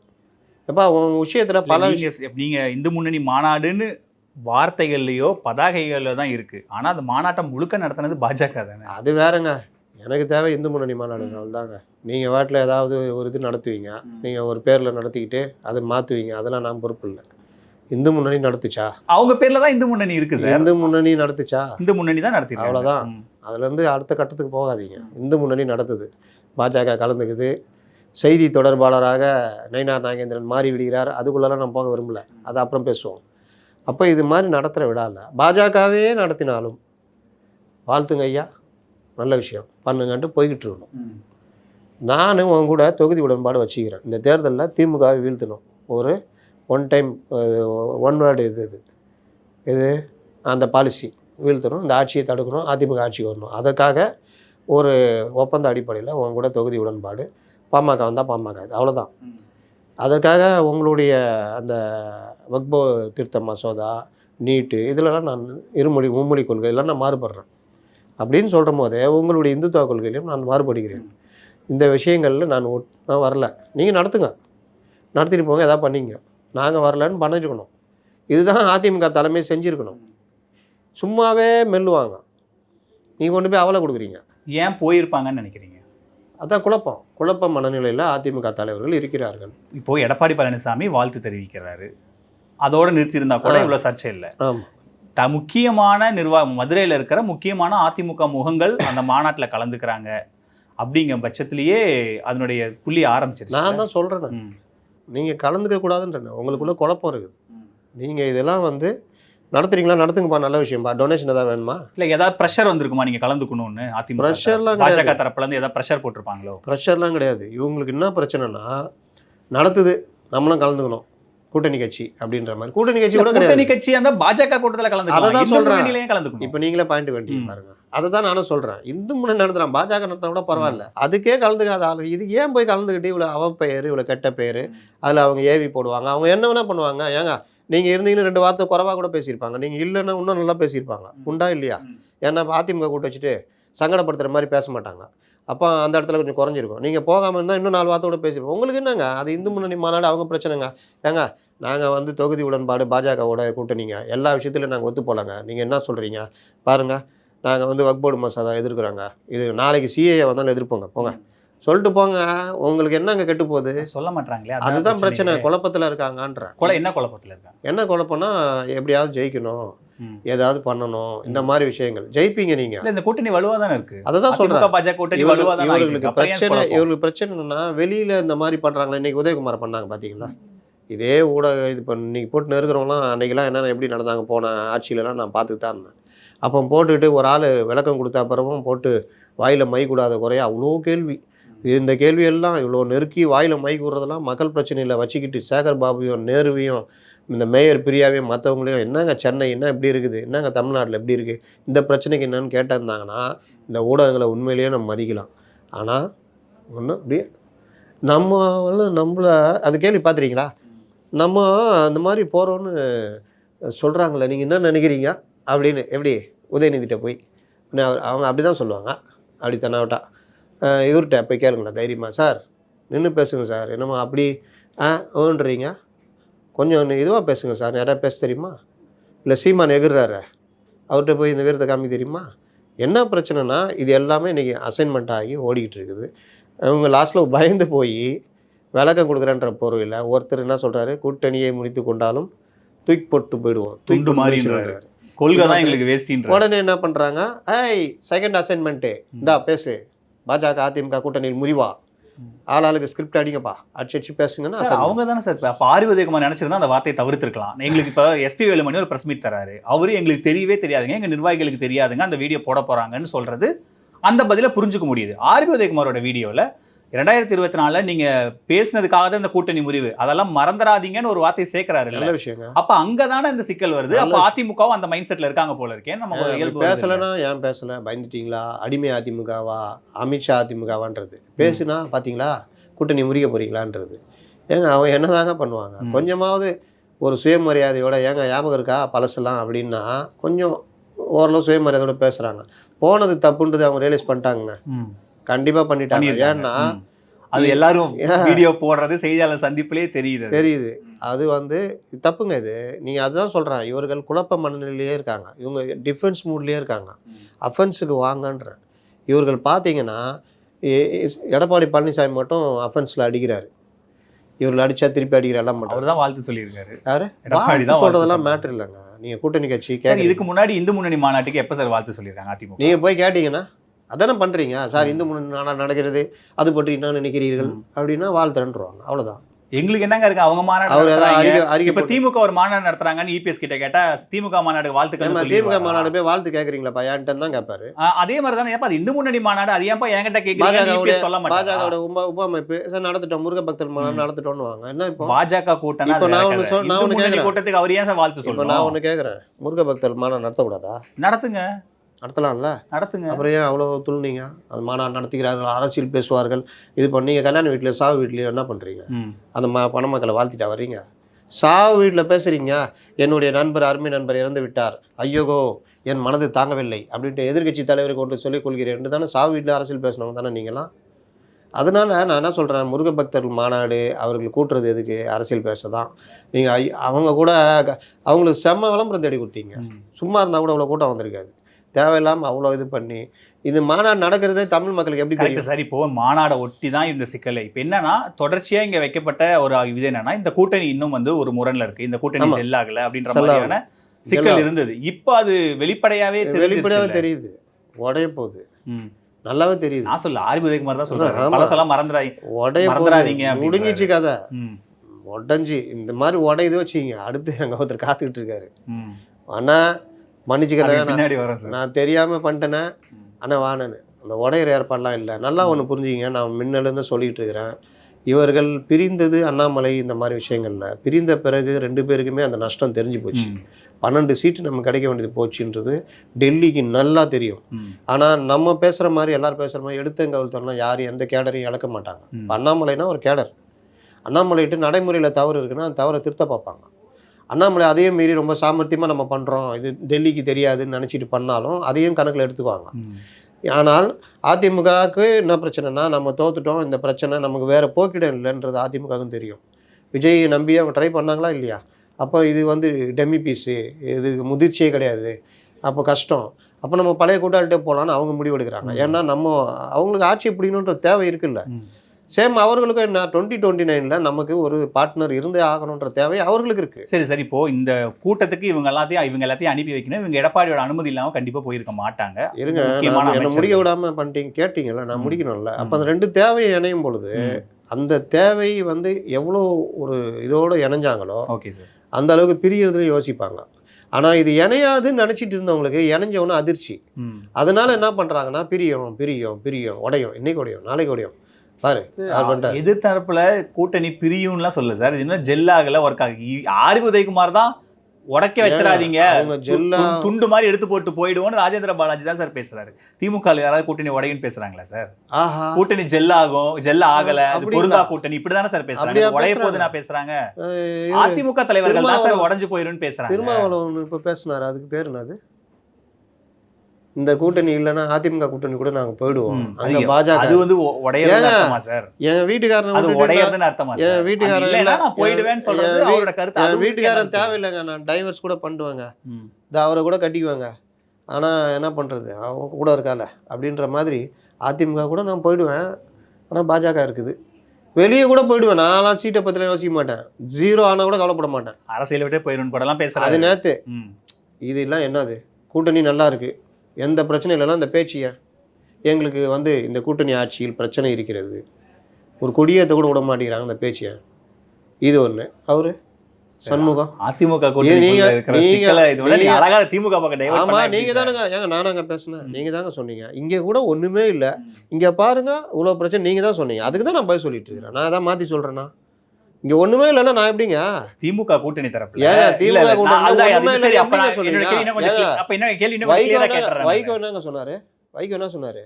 எப்பா உன் விஷயத்தில் பல நீங்க நீங்க இந்து முன்னணி மாநாடுன்னு வார்த்தைகள்லயோ பதாகைகள்ல தான் இருக்கு. ஆனா அந்த மாநாட்டம் முழுக்க நடத்தினது பாஜக தானே? அது வேறங்க. எனக்கு தேவை இந்து முன்னணி மாநாடுங்க அவ்வளோதாங்க நீங்கள் வாட்டில் ஏதாவது ஒரு இது நடத்துவீங்க. நீங்கள் ஒரு பேரில் நடத்திக்கிட்டு அதை மாற்றுவீங்க அதெல்லாம் நான் பொறுப்பு இல்லை. இந்து முன்னணி நடத்துச்சா? அவங்க பேர்ல தான் இந்து முன்னணி இருக்கு சார் இந்து முன்னணி நடத்துச்சா? இந்து முன்னணி தான் நடத்தி அவ்வளவுதான். அதுலேருந்து அடுத்த கட்டத்துக்கு போகாதீங்க. இந்து முன்னணி நடத்துது. பாஜக கலந்துக்குது. செய்தி தொடர்பாளராக நயினார் நாகேந்திரன் மாறி விடுகிறார். அதுக்குள்ளெல்லாம் நான் போக விரும்பல. அது அப்புறம் பேசுவோம். அப்போ இது மாதிரி நடத்துகிற விடால பாஜகவே நடத்தினாலும் வாழ்த்துங்க ஐயா. நல்ல விஷயம். பண்ணுங்கன்ட்டு போய்கிட்டு இருக்கணும். நானும் உன் கூட தொகுதி உடன்பாடு வச்சுக்கிறேன். இந்த தேர்தலில் திமுகவை வீழ்த்தணும். ஒரு ஒன் டைம் ஒன் வேர்டு இது இது. இது அந்த பாலிசி வீழ்த்தணும் இந்த ஆட்சியை தடுக்கணும் அதிமுக ஆட்சி வரணும். அதற்காக ஒரு ஒப்பந்த அடிப்படையில் உன் கூட தொகுதி உடன்பாடு பாமக வந்தால் பாமக அவ்வளோதான் அதற்காக உங்களுடைய அந்த வக்போ திருத்த மசோதா நீட்டு இதிலலாம் நான் இருமொழி மும்மொழி கொள்கை இதெல்லாம் நான் மாறுபடுறேன். அப்படின்னு சொல்கிற போதே உங்களுடைய இந்துத்துவ கொள்கையிலையும் நான் மாறுபடுகிறேன். இந்த விஷயங்களில் நான் நான் வரல. நீங்கள் நடத்துங்க. நடத்திட்டு போங்க எதாவது பண்ணீங்க. நாங்கள் வரலன்னு பண்ணிருக்கணும். இதுதான் அதிமுக தலைமை செஞ்சுருக்கணும். சும்மாவே மெல்லுவாங்க. நீங்கள் கொண்டு போய் அவலை கொடுக்குறீங்க. ஏன் போயிருப்பாங்கன்னு நினைக்கிறீங்க? அதான் குழப்பம். குழப்ப மனநிலையில் அதிமுக தலைவர்கள் இருக்கிறார்கள். இப்போ எடப்பாடி பழனிசாமி வாழ்த்து தெரிவிக்கிறாரு. அதோட நிறுத்தியிருந்தா கூட ஆ. இவ்வளவு சர்ச்சை இல்லை. த முக்கியமான நிர்வாகம் மதுரையில் இருக்கிற முக்கியமான அதிமுக முகங்கள் அந்த மாநாட்டில் கலந்துக்கிறாங்க. அப்படிங்கிற பட்சத்திலேயே அதனுடைய புள்ளி ஆரம்பிச்சிருச்சு நான் தான் சொல்கிறேன். நீங்கள் கலந்துக்க கூடாதுன்றேன் உங்களுக்குள்ள குழப்பம் இருக்குது. நீங்கள் இதெல்லாம் வந்து நடத்துறீங்களா? நடத்துங்கப்பா நல்ல விஷயம்ப்பா. டொனேஷன் ஏதாவது வேணுமா? இல்ல ஏதாவது ப்ரெஷர் வந்திருக்குமா நீங்க கலந்துக்கணும்னு அதிமுக தரப்பு- பாஜக கிடையாது. தரப்புல இருந்து ஏதாவது ப்ரெஷர் போட்டிருப்பாங்களோ? ப்ரெஷர்லாம் கிடையாது. இவங்களுக்கு என்ன பிரச்சனைனா நடத்துது நம்மளும் கலந்துக்கணும். கூட்டணி கட்சி அப்படின்ற மாதிரி. கூட்டணி கட்சி கூட கூட்டணி கட்சி அந்த பாஜக கூட்டத்துல அதை கலந்துக்கலாம். தான் இந்த சொல்றேன். முன்னணியிலயும் கலந்துக்கணும். இப்போ நீங்களே பாயிண்ட் வேண்டிய ம். பாருங்க. அதை தான் நானும் சொல்கிறேன் இந்து முன்னணி நடத்துகிறான் பாஜக நடத்தினா கூட பரவாயில்ல. அதுக்கே கலந்துக்காத ஆளு. இது ஏன் போய் கலந்துக்கிட்டு இவ்வளோ அவ பெயர் இவ்வளோ கெட்ட பெயர் அதில் அவங்க ஏவி போடுவாங்க. அவங்க என்ன வேணா பண்ணுவாங்க. ஏங்க நீங்கள் இருந்தீங்கன்னு ரெண்டு வார்த்தை குறைவாக கூட பேசியிருப்பாங்க. நீங்கள் இல்லைன்னா இன்னும் நல்லா பேசியிருப்பாங்க. உண்டா இல்லையா. ஏன்னா அதிமுக கூட்ட வச்சுட்டு சங்கடப்படுத்துகிற மாதிரி பேச மாட்டாங்க. அப்போ அந்த இடத்துல கொஞ்சம் குறைஞ்சிருக்கும். நீங்கள் போகாமல் இருந்தால் இன்னும் நாலு வார்த்தை கூட பேசியிருப்போம். உங்களுக்கு என்னங்க? அது இந்து முன்னணி மாநாடு அவங்க பிரச்சனைங்க. ஏங்க நாங்கள் வந்து தொகுதி உடன்பாடு பாஜகவோட கூட்டணிங்க. எல்லா விஷயத்துலையும் நாங்கள் ஒத்து போகலாங்க நீங்கள் என்ன சொல்கிறீங்க பாருங்க. நாங்கள் வந்து வக்போர்டு மசோதா எதிர்க்கிறாங்க. இது நாளைக்கு சிஏஏ வந்தாலும் எதிர்ப்போங்க. போங்க. சொல்லிட்டு போங்க. உங்களுக்கு என்னங்க கெட்டு போகுது? சொல்ல மாட்டாங்களே அதுதான் பிரச்சனை. குழப்பத்தில் இருக்காங்கன்றேன் கொலை என்ன குழப்பத்துல இருக்காங்க? என்ன குழப்பம்னா எப்படியாவது ஜெயிக்கணும். ஏதாவது பண்ணணும். இந்த மாதிரி விஷயங்கள். ஜெயிப்பீங்க நீங்க. இந்த கூட்டணி வலுவா தானே இருக்கு? அதை தான் அதிமுக சொல்றேன். இவர்களுக்கு பிரச்சனை இவர்களுக்கு பிரச்சனை என்னன்னா வெளியில இந்த மாதிரி பண்றாங்களே. இன்னைக்கு உதயகுமார் பண்ணாங்க பாத்தீங்களா? இதே ஊடக இது இப்போ இன்னைக்கு போட்டு நெருக்கிறவங்களாம் அன்னைக்கெல்லாம் என்னென்ன எப்படி நடந்தாங்க போன ஆட்சியிலலாம் நான் பார்த்துட்டு தான் இருந்தேன். அப்போ போட்டுக்கிட்டு ஒரு ஆள் விளக்கம் கொடுத்த அப்புறமும் போட்டு வாயில் மை கூடாத குறையா அவ்வளோ கேள்வி. இந்த கேள்வியெல்லாம் இவ்வளோ நெருக்கி வாயில் மை கூடுறதெல்லாம் மக்கள் பிரச்சனையில் வச்சுக்கிட்டு சேகர் பாபுவையும் நேருவையும் இந்த மேயர் பிரியாவையும் மற்றவங்களையும் என்னங்க சென்னை என்ன இப்படி இருக்குது? என்னங்க தமிழ்நாட்டில் எப்படி இருக்குது இந்த பிரச்சனைக்கு என்னன்னு கேட்டிருந்தாங்கன்னா இந்த ஊடகங்களை உண்மையிலேயே நம்ம மதிக்கலாம். ஆனால் ஒன்றும் அப்படியே நம்ம வந்து நம்மளை அது கேள்வி பார்த்துறீங்களா நம்ம இந்த மாதிரி போகிறோன்னு சொல்கிறாங்களே நீங்கள் என்ன நினைக்கிறீங்க? அப்படின்னு எப்படி உதயநிதிட்ட போய் அவங்க அப்படி தான் சொல்லுவாங்க அப்படி தன்னாவட்டா இவர்கிட்ட போய் கேளுங்களேன் தைரியமாக சார் நின்று பேசுங்க சார். என்னமோ அப்படி ஆ ஓன்றீங்க. கொஞ்சம் இதுவாக பேசுங்க சார். நிறையா பேச தெரியுமா? இல்லை சீமான் எகுறாரு அவர்கிட்ட போய் இந்த வீரத்தை காமிக்க தெரியுமா? என்ன பிரச்சனைனா இது எல்லாமே இன்றைக்கி அசைன்மெண்ட் ஆகி ஓடிக்கிட்டு இருக்குது. அவங்க லாஸ்ட்டில் பயந்து போய் விளக்கம் கொடுக்குறேன்ற பொருளில் ஒருத்தர் என்ன சொல்கிறாரு கூட்டணியை முடித்து கொண்டாலும் தூக்கி போட்டு போயிடுவோம். துண்டு. போயிடுவாரு. கொள்கை தான் எங்களுக்கு வேஸ்டின்ற உடனே என்ன பண்ணுறாங்க ஏய் செகண்ட் அசைன்மெண்ட்டு இந்தா பேசு. பாஜக அதிமுக கூட்டணியில் முறிவா. ஆளாளுக்கு ஸ்கிரிப்ட் அடிங்கப்பா. அடிச்சு பேசுங்கன்னா. அவங்க தானே சார் இப்போ அப்போ ஆரி உதயகுமார் நினைச்சிருந்தா அந்த வார்த்தையை தவிர்த்திருக்கலாம். எங்களுக்கு இப்போ எஸ்பி வேலுமணி ஒரு பிரஸ் மீட் தராரு. அவரு எங்களுக்கு தெரியவே தெரியாதுங்க. எங்க நிர்வாகிகளுக்கு தெரியாதுங்க. அந்த வீடியோ போட போறாங்கன்னு சொல்றது அந்த பதில புரிஞ்சுக்க முடியுது. ஆர்பி உதயகுமாரோட வீடியோல ரெண்டாயிரத்தி இருபத்தி நாலுல நீங்க பேசுனதுக்காக தான் இந்த கூட்டணி முறிவு. அதெல்லாம் மறந்துடாதீங்கன்னு ஒரு வார்த்தையை சேர்க்கிறாரு நல்ல விஷயங்க. அப்ப அங்கதானே இந்த சிக்கல் வருது. அப்ப அதிமுகவும் அந்த மைண்ட் செட்ல இருக்காங்க போல இருக்கேன் நம்ம இயல்பு? பேசலைன்னா ஏன் பேசல? பயந்துட்டீங்களா? அடிமை அதிமுகவா? அமித்ஷா அதிமுகவான்றது. பேசுனா பாத்தீங்களா? கூட்டணி முறிக்க போறீங்களான்றது. ஏங்க அவன் என்னதாங்க பண்ணுவாங்க. கொஞ்சமாவது ஒரு சுயமரியாதையோட ஏங்க ஞாபகம் இருக்கா? பழசெல்லாம் அப்படின்னா கொஞ்சம் ஓரளவு சுயமரியாதையோட பேசுறாங்க. போனது தப்புன்றது அவங்க ரியலைஸ் பண்ணிட்டாங்க ம். கண்டிப்பாக பண்ணிட்டாங்க. ஏன்னா. அது எல்லாரும்? வீடியோ போடுறது செய்தியாளர் சந்திப்பிலே தெரியுது. தெரியுது. அது வந்து தப்புங்க இது. நீங்கள் அதுதான் சொல்கிறேன் இவர்கள் குழப்ப மனநிலையிலே இருக்காங்க. இவங்க டிஃபென்ஸ் மூட்லேயே இருக்காங்க. அஃபென்ஸுக்கு வாங்கன்றேன். இவர்கள் பார்த்தீங்கன்னா எடப்பாடி பழனிசாமி மட்டும் அஃபென்ஸில் அடிக்கிறாரு. இவர்கள் அடிச்சா திருப்பி அடிக்கிற எல்லாம் அவர் தான் வாழ்த்து சொல்லியிருக்காரு. யாரு? எடப்பாடி தான் சொல்கிறதெல்லாம் வாழ்த்து மேட்ரு இல்லைங்க. நீங்கள் கூட்டணி கட்சி இதுக்கு முன்னாடி இந்து முன்னணி மாநாட்டுக்கு எப்ப சார் வாழ்த்து சொல்லியிருக்காங்க அதிமுக? நீங்கள் போய் கேட்டிங்கன்னா அதானே பண்ணுறீங்க சார் இந்த முன்னாடி நாடா நடக்கிறது அது பற்றி என்ன நினைக்கிறீர்கள். அப்படின்னா வாழ்த்துறேன்ருவாங்க அவ்வளோதான் எங்களுக்கு என்னங்க இருக்கு? அவங்க மாநாடு இப்ப திமுக ஒரு மாநாடு நடத்துறாங்கன்னு இபிஎஸ் கிட்ட கேட்டா திமுக மாநாடு வாழ்த்துக்கள் திமுக மாநாடு போய் வாழ்த்து கேட்குறீங்களாப்பா ஏன்ட்டு தான் கேட்பாரு அதே மாதிரி தானே. ஏப்பா இந்து முன்னணி மாநாடு அது ஏன்ப்பா என்கிட்ட கேக்குறீங்க? EPS சொல்ல மாட்டாங்க பாஜகவோட உப உப அமைப்பு சார் நடத்திட்டோம். முருக பக்தர் மாநாடு. நடத்திட்டோம்னு வாங்க என்ன இப்போ? பாஜக கூட்டம் இப்ப நான் சொல்- நான் கேக்குறேன். கூட்டத்துக்கு அவர் ஏன் சார் வாழ்த்து இப்போ நான் ஒன்று கேட்குறேன் முருக பக்தர் மாநாடு நடத்தக்கூடாதா? நடத்துங்க. நடத்தலாம்ல? நடத்துங்க. அப்புறம் ஏன் அவ்வளோ துள்ளிங்க அது மாநாடு நடத்துகிறார்கள் அரசியல் பேசுவார்கள். இது பண்ணி கல்யாண வீட்டில் சாவு வீட்லையும் என்ன பண்ணுறீங்க. அந்த ம பண மக்களை வாழ்த்திட்டா வர்றீங்க சாவு வீட்டில் பேசுகிறீங்க என்னுடைய நண்பர் அருமை நண்பர் இறந்து விட்டார். ஐயோகோ என் மனது தாங்கவில்லை அப்படின்ட்டு எதிர்க்கட்சி தலைவருக்கு ஒன்று சொல்லிக் கொள்கிறேன் தானே சாவு வீட்டில் அரசியல் பேசினவங்க தானே நீங்களாம் அதனால நான் என்ன சொல்கிறேன் முருக பக்தர்கள் மாநாடு அவர்கள் கூட்டுறது எதுக்கு? அரசியல் பேச தான் நீங்கள் அவங்க கூட அவங்களுக்கு செம்ம விளம்பரம் தேடி கொடுத்தீங்க. சும்மா இருந்தால் கூட அவ்வளோ கூட்டம் வந்திருக்காது. தேவையில்லாமல் அவ்வளோ இது பண்ணி இது மாநாடு நடக்கிறதே தமிழ் மக்களுக்கு எப்படி கரெக்ட் தெரியும்? சார். இப்போ மாநாடை ஒட்டி தான் இந்த சிக்கலை. இப்போ என்னன்னா தொடர்ச்சியா இங்க வைக்கப்பட்ட ஒரு இது என்னன்னா இந்த கூட்டணி இன்னும் வந்து ஒரு முரண்ல இருக்கு. இந்த கூட்டணி ஆகல அப்படின்ற செல்லாகல. மாதிரியான சிக்கல் செல்லாகல. இருந்தது. இப்போ அது வெளிப்படையாவே தெரிஞ்சிருச்சுல்ல? தெரியுது. உடைய போகுது. நல்லாவே தெரியுது. நான் சொல்ல ஆர்பி உதயகுமார் தான் சொல்றாரு. ஆமா. பழசெல்லாம் மறந்துடாய் உடைய மறந்துடாதீங்க. முடிஞ்சிச்சு கதை. உடஞ்சி இந்த மாதிரி உடையுது வச்சுங்க அடுத்து அங்கே ஒருத்தர் காத்துக்கிட்டு இருக்காரு. ஆனால் மன்னிச்சுக்கிறேன் நான் தெரியாமல் பண்ணிட்டேனே. ஆனால் வானேன்னு அந்த உடையிற ஏற்பாடெலாம் இல்லை. நல்லா ஒன்று புரிஞ்சுங்க நான் முன்னிலேருந்து சொல்லிட்டு இருக்கிறேன். இவர்கள் பிரிந்தது அண்ணாமலை இந்த மாதிரி விஷயங்களில். பிரிந்த பிறகு ரெண்டு பேருக்குமே அந்த நஷ்டம் தெரிஞ்சு போச்சு. பன்னெண்டு சீட்டு நம்ம கிடைக்க வேண்டியது போச்சுன்றது டெல்லிக்கு நல்லா தெரியும். ஆனால் நம்ம பேசுகிற மாதிரி எல்லாரும் பேசுகிற மாதிரி எடுத்தங்கவுத்தரலாம் யாரும் எந்த கேடரையும் இழக்க மாட்டாங்க. அண்ணாமலைனா ஒரு கேடர். அண்ணாமலைட்டு நடைமுறையில் தவறு இருக்குன்னா அந்த தவறை திருத்த பார்ப்பாங்க. அண்ணாமலை அதையும் மீறி ரொம்ப சாமர்த்தியமாக நம்ம பண்ணுறோம் இது டெல்லிக்கு தெரியாதுன்னு நினச்சிட்டு பண்ணாலும் அதையும் கணக்கில் எடுத்துக்குவாங்க. ஆனால் அதிமுகவுக்கு என்ன பிரச்சனைனா நம்ம தோத்துட்டோம். இந்த பிரச்சனை நமக்கு வேறு போக்கிடம் இல்லைன்றது அதிமுகவுக்கும் தெரியும். விஜய் நம்பி அவங்க ட்ரை பண்ணாங்களா இல்லையா? அப்போ இது வந்து டெமி பீஸு இது முதிர்ச்சியே கிடையாது. அப்போ கஷ்டம். அப்போ நம்ம பழைய கூட்டாளிட்டே போகலான்னு அவங்க முடிவெடுக்கிறாங்க. ஏன்னா நம்ம அவங்களுக்கு ஆட்சி பிடிக்கணுன்ற தேவை இருக்குல்ல. சேம் அவர்களுக்கும் என்ன? டுவெண்ட்டி டுவெண்ட்டி நைனில் நமக்கு ஒரு பார்ட்னர் இருந்தே ஆகணுன்ற தேவை அவர்களுக்கு இருக்குது சரி சரி. இப்போ இந்த கூட்டத்துக்கு இவங்க எல்லாத்தையும் இவங்க எல்லாத்தையும் அனுப்பி வைக்கணும். இவங்க எடப்பாடியோட அனுமதி இல்லாம கண்டிப்பா போயிருக்க மாட்டாங்க. இருங்க என்னை. முடிக்க விடாமல் பண்ணிட்டீங்க கேட்டீங்கல்ல நான். முடிக்கணும்ல. அப்போ. அந்த ரெண்டு தேவையை இணையும் பொழுது. அந்த தேவை வந்து எவ்வளோ ஒரு இதோட இணைஞ்சாங்களோ ஓகே சார். அந்த அளவுக்கு பிரியறதுன்னு யோசிப்பாங்க. ஆனால் இது இணையாதுன்னு நினச்சிட்டு இருந்தவங்களுக்கு இணைஞ்சவொன்னே அதிர்ச்சி. அதனால என்ன பண்ணுறாங்கன்னா பிரியும் பிரியும் பிரியும் உடையும். இன்னைக்கு உடையும் நாளைக்கு உடையும். பாரு? எதிர்த்தரப்புல கூட்டணி பிரியும்லாம் சொல்ல சார். இது இன்னும் ஜெல் ஆகல ஒர்க் ஆகி ஆர்வி உதயகுமார் தான் உடைக்க வச்சிடாதீங்க. துண்டு மாதிரி எடுத்து போட்டு போயிடுவோம்னு ராஜேந்திர பாலாஜி தான் சார் பேசுறாரு. திமுக யாராவது கூட்டணி உடையுன்னு பேசுறாங்களா சார்? கூட்டணி ஜெல் ஆகும் ஜெல் ஆகல? பொருந்தா கூட்டணி இப்படிதானே சார் பேசுறாங்க. உடைய? போது நான் பேசுறாங்க? அதிமுக தலைவர்கள் தான் சார் உடைஞ்சு போயிருன்னு பேசுறாங்க. திருமாவளவன் இப்போ பேசினாரு அதுக்கு பேர் என்னது? இந்த கூட்டணி இல்லைன்னா அதிமுக கூட்டணி கூட நாங்கள் போயிடுவோம். அங்க அது- பாஜக. அது வந்து சார்? என் வீட்டுக்காரனை அது அர்த்தமா என் வீட்டுக்காரன் அது இல்ல. நான் போயிடுவேன்னு சொல்றது என் வீ- அவரோட கருத்து. என் அது வீட்டுக்காரன் தேவையில்லைங்க நான் டைவர்ஸ் கூட பண்ணுவேங்க அவரை கூட கட்டிக்குவாங்க. ஆனால் என்ன பண்ணுறது அவங்க கூட இருக்கால அப்படின்ற மாதிரி அதிமுக கூட நான் போயிடுவேன். ஆனால் பாஜக இருக்குது. வெளியே கூட போயிடுவேன். நான்லாம் சீட்டை பற்றிலாம் யோசிக்க மாட்டேன். ஜீரோ ஆனால் கூட கவலைப்பட மாட்டேன். அரசியலை விட்டே போயிடும் படம்லாம் அது பேசுறாரு நேற்று ம். இதெல்லாம் என்னது? கூட்டணி நல்லா இருக்கு. எந்த பிரச்சனையும் இல்லைன்னா இந்த பேச்சு ஏன் எங்களுக்கு வந்து இந்த கூட்டணி ஆட்சியில் பிரச்சனை இருக்கிறது. ஒரு கொடியேற்ற கூட விட மாட்டேங்கிறாங்க இந்த பேச்சு ஏன் இது ஒன்று அவரு? சண்முகம்? அதிமுக திமுக பக்கம் டைவர்ட் ஆமா பண்ணா நீங்க எப்படி சார்? தானுங்க ஏங்க நானாங்க பேசுனேன். ம். நீங்க தாங்க சொன்னீங்க. இங்க கூட ஒண்ணுமே இல்ல. இங்க பாருங்க இவ்வளவு பிரச்சனை நீங்க தான் சொன்னீங்க. அதுக்கு தான் நான் பதில் சொல்லிட்டு இருக்கிறேன். நான் அதான் மாத்தி சொல்றேன்னா இங்க ஒண்ணுமே இல்லைன்னா நான் எப்படிங்க? திமுக கூட்டணி இல்ல, திமுக கூட்டணி வைகோ வைகோ. என்னங்க சொன்னாரு? வைகோ என்ன சொன்னாரு?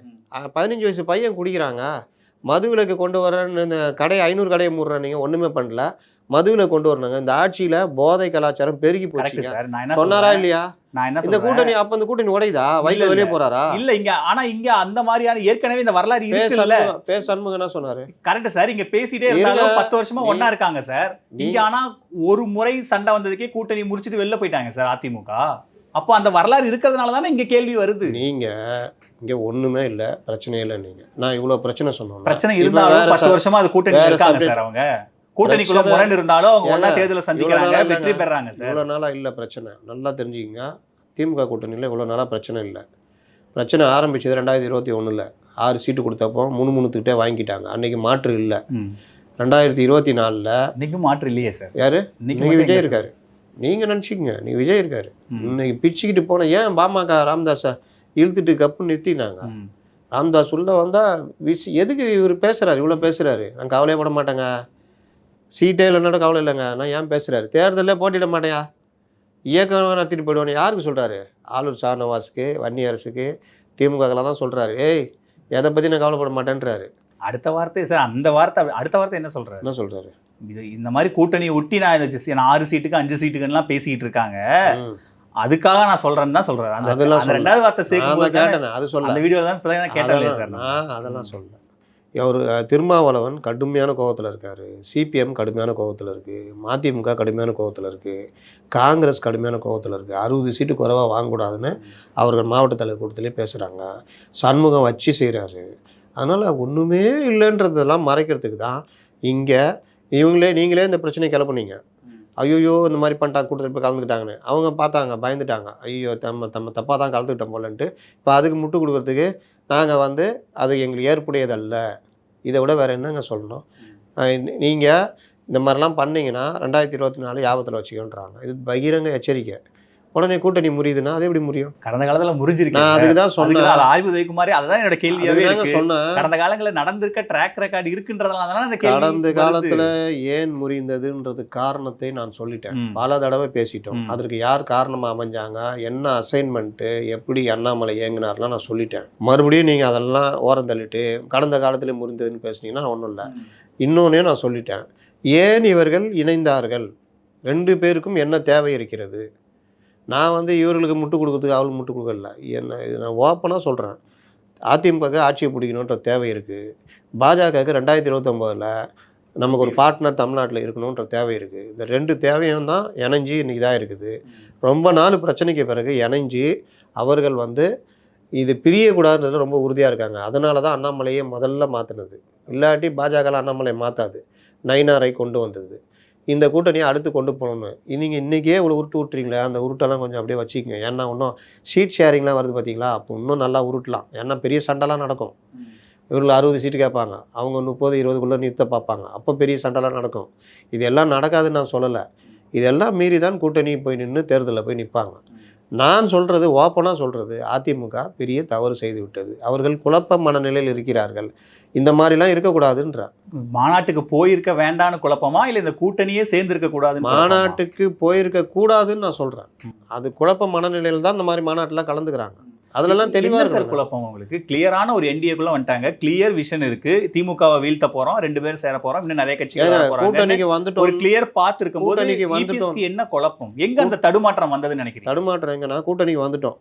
பதினஞ்சு வயசு பையன் குடிக்கிறாங்க. மது விலக்கு கொண்டு வரேன்னு கடை ஐநூறு கடையை மூடுறேன் நீங்க ஒண்ணுமே பண்ணல. மதுவில் கொண்டு வரணுங்க. இந்த ஆட்சியில் போதை கலாச்சாரம் பெருகி போச்சு சொன்னாரா இல்லையா? இந்த கூட்டணி அப்ப இந்த கூட்டணி உடையுதா? இல்ல, வெளியே. போறாரா? இல்ல இங்க ஆனா இங்க அந்த மாதிரியான ஏற்கனவே இந்த வரலாறு இருக்குல்ல. பே சண்முகம் என்ன சொன்னாரு? கரெக்ட் சார் இங்க பேசிட்டே. இருந்தாலும் பத்து வருஷமா ஒண்ணா இருக்காங்க சார் இங்க ஆனா ஒரு முறை சண்டை வந்ததுக்கே கூட்டணி முடிச்சிட்டு வெளில போயிட்டாங்க சார் அதிமுக. அப்போ அந்த வரலாறு இருக்கிறதுனால தானே இங்க கேள்வி வருது. நீங்க இங்க ஒண்ணுமே இல்ல. பிரச்சனை இல்லை நீங்க. நான் இவ்வளவு பிரச்சனை சொன்னோம் பிரச்சனை இருந்தாலும் பத்து வருஷமா அது கூட்டணி இருக்காங்க. சார் அவங்க. கூட்டணிக்குள்ள முரண் இருந்தாலும் அவங்க ஏங்க, தேர்தலை சந்திக்கிறாங்க நாளா வெற்றி. பெறாங்க சார். இவ்வளோ நாளாக இல்லை பிரச்சனை. நல்லா தெரிஞ்சுக்கங்க. திமுக கூட்டணியில் இவ்வளோ நாளாக பிரச்சனை இல்லை. பிரச்சனை ஆரம்பிச்சது ரெண்டாயிரத்தி இருபத்தி ஒண்ணுல. ஆறு சீட்டு கொடுத்தப்போ முணுமுணுத்துக்கிட்டே வாங்கிட்டாங்க அன்னைக்கு மாற்று இல்லை. ரெண்டாயிரத்தி இருபத்தி நாலில் இன்னைக்கும் மாற்று இல்லையே சார். யாரு? இன்னைக்கு இன்னைக்கு விஜய் இருக்காரு. நீங்கள் நினச்சிக்கங்க. நீங்க விஜய் இருக்காரு. இன்னைக்கு பிச்சுக்கிட்டு போன ஏன் பாமக ராமதாஸை இழுத்துட்டு கப்பு நிறுத்தினாங்க. ராமதாஸ் உள்ள வந்தா விசி எதுக்கு இவர் பேசுறாரு? இவ்வளோ பேசுறாரு. நான் கவலையப்பட மாட்டேங்க. சீட்டே இல்லைன்னா கவலை இல்லைங்க. நான் ஏன் பேசுறாரு? தேர்தலில் போட்டியிட மாட்டேயா? இயக்கம் நடத்திட்டு போயிடுவானு யாருக்கு சொல்றாரு? ஆளூர் ஷானவாஸுக்கு வன்னி அரசுக்கு திமுகலாம் தான் சொல்றாரு. ஏய் எதை பத்தி நான் கவலைப்பட மாட்டேன்றாரு. அடுத்த வார்த்தை சார் அந்த வார்த்தை அடுத்த வார்த்தை என்ன சொல்றாரு? என்ன சொல்றாரு? இது இந்த மாதிரி கூட்டணி ஒட்டி நான் நான் ஆறு சீட்டுக்கு அஞ்சு சீட்டுக்குலாம் பேசிக்கிட்டு இருக்காங்க. அதுக்காக நான் சொல்றேன்னு தான் சொல்றாரு அந்த. ரெண்டாவது வார்த்தை சேர்க்கும் கேட்டேன் அது சொல்ல அந்த வீடியோ தான் கேட்டேன் சார் நான். அதெல்லாம் சொல்லல. அவர் திருமாவளவன் கடுமையான கோவத்தில் இருக்கார். சிபிஎம் கடுமையான கோவத்தில் இருக்குது மதிமுக கடுமையான கோவத்தில் இருக்குது காங்கிரஸ் கடுமையான கோவத்தில் இருக்குது அறுபது சீட்டு குறைவாக வாங்கக்கூடாதுன்னு அவர்கள் மாவட்ட தலைவர் கூட்டத்திலே பேசுகிறாங்க சண்முகம் வச்சு செய்கிறாரு அதனால் ஒன்றுமே இல்லைன்றதெல்லாம் மறைக்கிறதுக்கு தான் இங்கே இவங்களே நீங்களே இந்த பிரச்சனையை கிளப்புனீங்க. ஐயோ இந்த மாதிரி பண்ணிட்டாங்க கூட்டத்தில் போய் கலந்துக்கிட்டாங்கன்னு. அவங்க பார்த்தாங்க பயந்துட்டாங்க. ஐயோ தம்ம தம்ம தப்பாக தான் கலந்துக்கிட்டோம் போலன்ட்டு. இப்போ அதுக்கு முட்டு கொடுக்கறதுக்கு நாங்கள் வந்து அது எங்களுக்கு ஏற்புடையதல்ல. இதை விட வேறு என்னங்க சொல்லணும்? நீங்கள் இந்த மாதிரிலாம் பண்ணீங்கன்னா ரெண்டாயிரத்தி இருபத்தி நாலு யாபத்தில் வச்சுக்கோன்றாங்க. இது பகிரங்க எச்சரிக்கை. உடனே கூட்டணி முறியுதுன்னா அது எப்படி முடியும் கடந்த காலத்துல முறிஞ்சிருக்கு. நான் அதுக்கு தான் சொன்னேன். ஆய்வு உதயகுமாரி அதுதான் என்னோட கேள்வியாவே இருக்கு. சொன்னேன். கடந்த காலங்களில் நடந்திருக்க ட்ராக் ரெக்கார்டு இருக்குன்றதுனால தானே அந்த கேள்வி கடந்த. காலத்துல ஏன் முறிந்ததுன்றது காரணத்தை நான் சொல்லிட்டேன். பல தடவை பேசிட்டோம். அதற்கு யார் காரணமா அமைஞ்சாங்க? என்ன அசைன்மெண்ட்டு எப்படி அண்ணாமலை இயங்கினார்லாம் நான் சொல்லிட்டேன். மறுபடியும் நீங்க அதெல்லாம் ஓரம் தள்ளிட்டு கடந்த காலத்துல முறிந்ததுன்னு பேசுனீங்கன்னா ஒன்றும் இல்லை. இன்னொன்னே நான் சொல்லிட்டேன். ஏன் இவர்கள் இணைந்தார்கள்? ரெண்டு பேருக்கும் என்ன தேவை இருக்கிறது? நான் வந்து இவர்களுக்கு முட்டு கொடுக்கறதுக்கு அவளுக்கு முட்டு கொடுக்கல என்ன இது நான் ஓப்பனாக சொல்கிறேன் அதிமுக ஆட்சியை பிடிக்கணுன்ற தேவை இருக்குது பாஜகவுக்கு ரெண்டாயிரத்தி இருபத்தொம்போதில் நமக்கு ஒரு பார்ட்னர் தமிழ்நாட்டில் இருக்கணுன்ற தேவை இருக்குது இந்த ரெண்டு தேவையும் தான் இணைஞ்சு இன்றைக்கி தான் இருக்குது. ரொம்ப நாள் பிரச்சனைக்கு பிறகு இணைஞ்சு அவர்கள் வந்து இது பிரியக்கூடாதுன்றது ரொம்ப உறுதியாக இருக்காங்க. அதனால தான் அண்ணாமலையை முதல்ல மாற்றினது இல்லாட்டி பாஜகவில் அண்ணாமலை மாற்றாது நைனாரை கொண்டு வந்தது. இந்த கூட்டணியை அடுத்து கொண்டு போகணும்னு. நீங்கள் இன்றைக்கே இவ்வளோ உருட்டு விட்டுறீங்களே அந்த உருட்டெல்லாம் கொஞ்சம் அப்படியே வச்சுக்கோங்க. ஏன்னா இன்னும் ஷீட் ஷேரிங்லாம் வருது பார்த்தீங்களா அப்போ இன்னும் நல்லா உருட்டலாம். ஏன்னா பெரிய சண்டைலாம் நடக்கும். இவர்கள் அறுபது சீட்டு கேட்பாங்க. அவங்க முப்பது இருபதுக்குள்ளே நிறுத்த பார்ப்பாங்க. அப்போ பெரிய சண்டைலாம் நடக்கும். இதெல்லாம் நடக்காதுன்னு நான் சொல்லலை. இதெல்லாம் மீறி தான் கூட்டணி போய் நின்று தேர்தலில் போய் நிற்பாங்க நான் சொல்கிறது ஓப்பனாக சொல்கிறது அதிமுக பெரிய தவறு செய்து விட்டது. அவர்கள் குழப்ப மனநிலையில் இருக்கிறார்கள். இந்த மாதிரிலாம் இருக்கக்கூடாதுன்ற. மாநாட்டுக்கு போயிருக்க வேண்டான்னு குழப்பமா? இல்ல இந்த கூட்டணியே சேர்ந்து இருக்க கூடாதுன்னு குழப்பமா? மாநாட்டுக்கு போயிருக்க கூடாதுன்னு நான் சொல்கிறேன் அது குழப்ப மனநிலையில் தான் இந்த மாதிரி மாநாட்டில் கலந்துக்கிறாங்க. அதுலலாம் தெளிவாக சார் குழப்பம் உங்களுக்கு? கிளியரான ஒரு என்டிஏக்குள்ள வந்துட்டாங்க. கிளியர் விஷன் இருக்கு. திமுகவை வீழ்த்த போறோம். ரெண்டு பேரும் சேர போறோம். இன்னும் நிறைய போறாங்க. கூட்டணிக்கு ஒரு வந்துட்டோம் கிளியர் பாத் இருக்கும்போது கூட்டணிக்கு. க்கு என்ன குழப்பம்? எங்க அந்த தடுமாற்றம் வந்ததுன்னு நினைக்கிறீங்க? தடுமாற்றம் எங்கன்னா கூட்டணிக்கு வந்துட்டோம்.